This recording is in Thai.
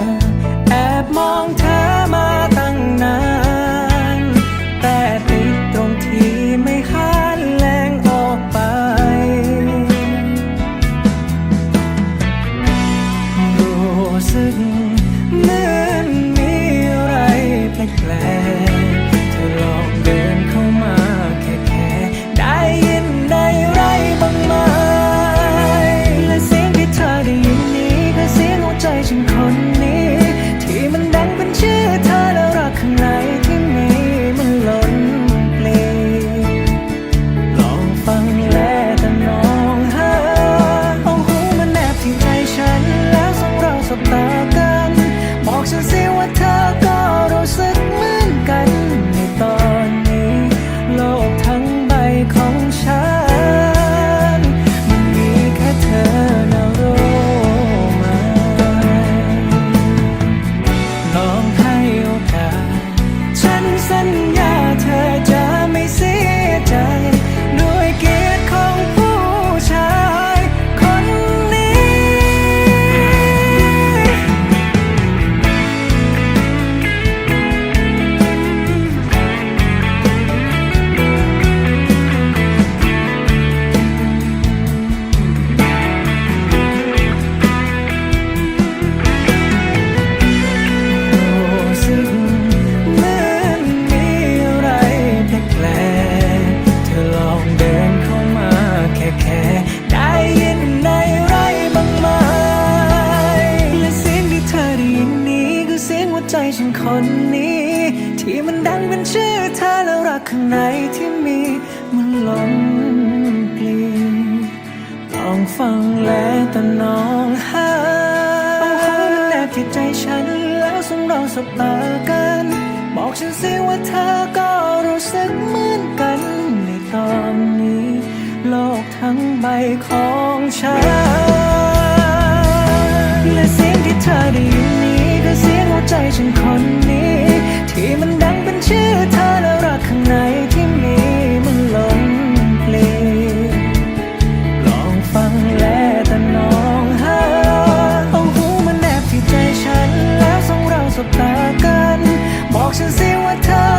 อ แอบมองเธอมาตั้งนาน แต่ติดตรงที่ไม่หันแรงออกไป รู้สึก ใจฉันคนนี้ ที่มันดังเป็นชื่อเธอแล้วรักข้างในที่มีมันล้นปลีลองฟังแลแต่นองหาเอาหัวมัแนบที่ใจฉันแล้วสงเราสบตากัน บอกฉันสิว่าเธอก็รู้สึกเหมือนกันในตอนนี้ โลกทั้งใบของฉัน come.